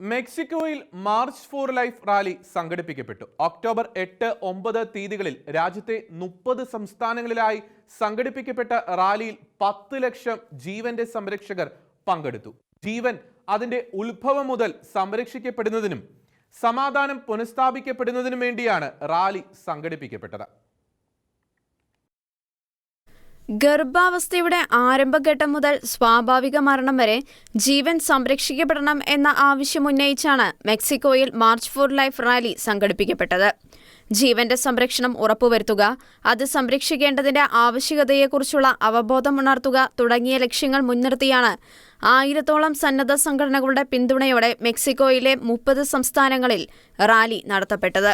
മെക്സിക്കോയിൽ March for life rally സംഘടിപ്പിക്കപ്പെട്ടു. October എട്ട് ഒമ്പത് തീയതികളിൽ രാജ്യത്തെ മുപ്പത് സംസ്ഥാനങ്ങളിലായി സംഘടിപ്പിക്കപ്പെട്ട റാലിയിൽ പത്ത് ലക്ഷം ജീവന്റെ സംരക്ഷകർ പങ്കെടുത്തു. ജീവൻ അതിന്റെ ഉത്ഭവം മുതൽ സംരക്ഷിക്കപ്പെടുന്നതിനും സമാധാനം പുനഃസ്ഥാപിക്കപ്പെടുന്നതിനും വേണ്ടിയാണ് റാലി സംഘടിപ്പിക്കപ്പെട്ടത്. ഗർഭാവസ്ഥയുടെ ആരംഭഘട്ടം മുതൽ സ്വാഭാവിക മരണം വരെ ജീവൻ സംരക്ഷിക്കപ്പെടണം എന്ന ആവശ്യമുന്നയിച്ചാണ് മെക്സിക്കോയിൽ മാർച്ച് ഫോർ ലൈഫ് റാലി സംഘടിപ്പിക്കപ്പെട്ടത്. ജീവന്റെ സംരക്ഷണം ഉറപ്പുവരുത്തുക അത് സംരക്ഷിക്കേണ്ടതിന്റെ ആവശ്യകതയെക്കുറിച്ചുള്ള അവബോധം ഉണർത്തുക തുടങ്ങിയ ലക്ഷ്യങ്ങൾ മുൻനിർത്തിയാണ് ആയിരത്തോളം സന്നദ്ധ സംഘടനകളുടെ പിന്തുണയോടെ മെക്സിക്കോയിലെ മുപ്പത് സംസ്ഥാനങ്ങളിൽ റാലി നടത്തപ്പെട്ടത്.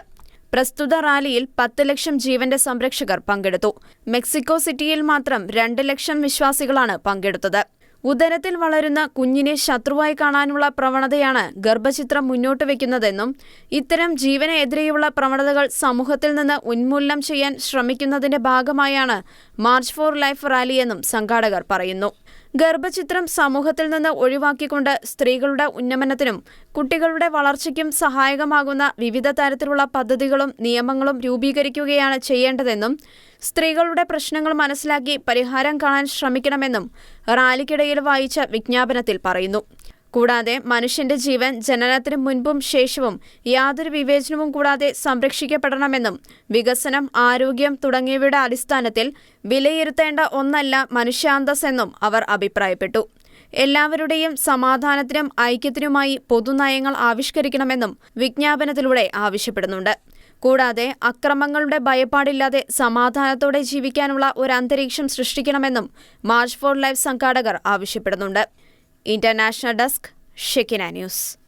പ്രസ്തുത റാലിയിൽ പത്ത് ലക്ഷം ജീവന്റെ സംരക്ഷകർ പങ്കെടുത്തു. മെക്സിക്കോ സിറ്റിയിൽ മാത്രം രണ്ട് ലക്ഷം വിശ്വാസികളാണ് പങ്കെടുത്തത്. ഉദരത്തിൽ വളരുന്ന കുഞ്ഞിനെ ശത്രുവായി കാണാനുള്ള പ്രവണതയാണ് ഗർഭചിത്രം മുന്നോട്ട് വയ്ക്കുന്നതെന്നും ഇത്തരം ജീവനെതിരെയുള്ള പ്രവണതകൾ സമൂഹത്തിൽ നിന്ന് ഉന്മൂലനം ചെയ്യാൻ ശ്രമിക്കുന്നതിന്റെ ഭാഗമായാണ് മാർച്ച് ഫോർ ലൈഫ് റാലിയെന്നും സംഘാടകർ പറയുന്നു. ഗർഭചിത്രം സമൂഹത്തിൽ നിന്ന് ഒഴിവാക്കിക്കൊണ്ട് സ്ത്രീകളുടെ ഉന്നമനത്തിനും കുട്ടികളുടെ വളർച്ചയ്ക്കും സഹായകമാകുന്ന വിവിധ തരത്തിലുള്ള പദ്ധതികളും നിയമങ്ങളും രൂപീകരിക്കുകയാണ് ചെയ്യേണ്ടതെന്നും സ്ത്രീകളുടെ പ്രശ്നങ്ങൾ മനസ്സിലാക്കി പരിഹാരം കാണാൻ ശ്രമിക്കണമെന്നും റാലിക്കിടയിൽ വായിച്ച വിജ്ഞാപനത്തിൽ പറയുന്നു. കൂടാതെ മനുഷ്യന്റെ ജീവൻ ജനനത്തിന് മുൻപും ശേഷവും യാതൊരു വിവേചനവും കൂടാതെ സംരക്ഷിക്കപ്പെടണമെന്നും വികസനം ആരോഗ്യം തുടങ്ങിയവയുടെ അടിസ്ഥാനത്തിൽ വിലയിരുത്തേണ്ട ഒന്നല്ല മനുഷ്യാന്തസ് എന്നും അവർ അഭിപ്രായപ്പെട്ടു. എല്ലാവരുടെയും സമാധാനത്തിനും ഐക്യത്തിനുമായി പൊതുനയങ്ങൾ ആവിഷ്കരിക്കണമെന്നും വിജ്ഞാപനത്തിലൂടെ ആവശ്യപ്പെടുന്നുണ്ട്. കൂടാതെ അക്രമങ്ങളുടെ ഭയപ്പാടില്ലാതെ സമാധാനത്തോടെ ജീവിക്കാനുള്ള ഒരു അന്തരീക്ഷം സൃഷ്ടിക്കണമെന്നും മാർച്ച് ഫോർ ലൈഫ് സംഘാടകർ ആവശ്യപ്പെടുന്നുണ്ട്. International desk Shekinah news.